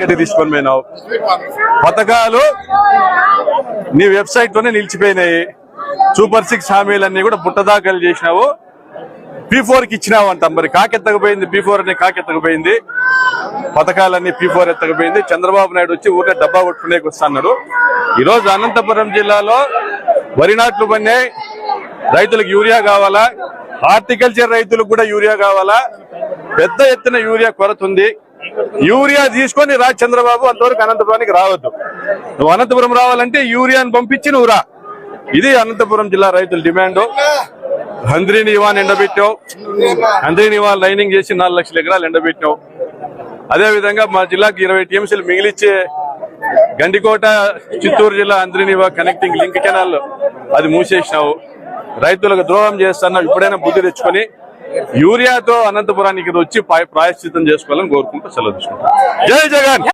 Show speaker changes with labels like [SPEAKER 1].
[SPEAKER 1] గట్టి తీసుకొని పోయినావు పథకాలు నీ వెబ్సైట్లోనే నిలిచిపోయినాయి. సూపర్ సిక్స్ హామీలన్నీ కూడా బుట్టదాఖలు చేసినావు. పీ ఫోర్కి ఇచ్చినావు అంట మరి. కాకెత్తకపోయింది పీ ఫోర్ అనే కాకెత్తకపోయింది. పథకాలన్నీ పీ ఫోర్ ఎత్తకపోయింది. చంద్రబాబు నాయుడు వచ్చి ఊరికే డబ్బా కొట్టుకునేకి వస్తున్నారు ఈ రోజు అనంతపురం జిల్లాలో వరి నాట్లు పన్నాయి రైతులకు యూరియా కావాలా? హార్టికల్చర్ రైతులకు కూడా యూరియా కావాలా? పెద్ద ఎత్తున యూరియా కొరత ఉంది. యూరియా తీసుకొని రా చంద్రబాబు అంతవరకు అనంతపురానికి రావద్దు. నువ్వు అనంతపురం రావాలంటే యూరియాని పంపించి నువ్వు రా. ఇది అనంతపురం జిల్లా రైతుల డిమాండ్. హంద్రీని ఇవాన్ ఎండబెట్టావు. హంద్రీని ఇవాన్ లైనింగ్ చేసి నాలుగు లక్షల ఎకరాలు ఎండబెట్టావు. అదే విధంగా మా జిల్లాకి ఇరవై టీఎంసీలు మిగిలిచ్చే గండికోట చిత్తూరు జిల్లా అంద్రినివా కనెక్టింగ్ లింక్ కెనాల్ అది మూసేసినావు. రైతులకు ద్రోహం చేస్తున్నావు ఇప్పుడైనా బుద్ధి తెచ్చుకొని యూరియాతో అనంతపురానికి వచ్చి ప్రాయశ్చితం చేసుకోవాలని కోరుకుంటూ సెలవు తీసుకుంటాం జై జగన్!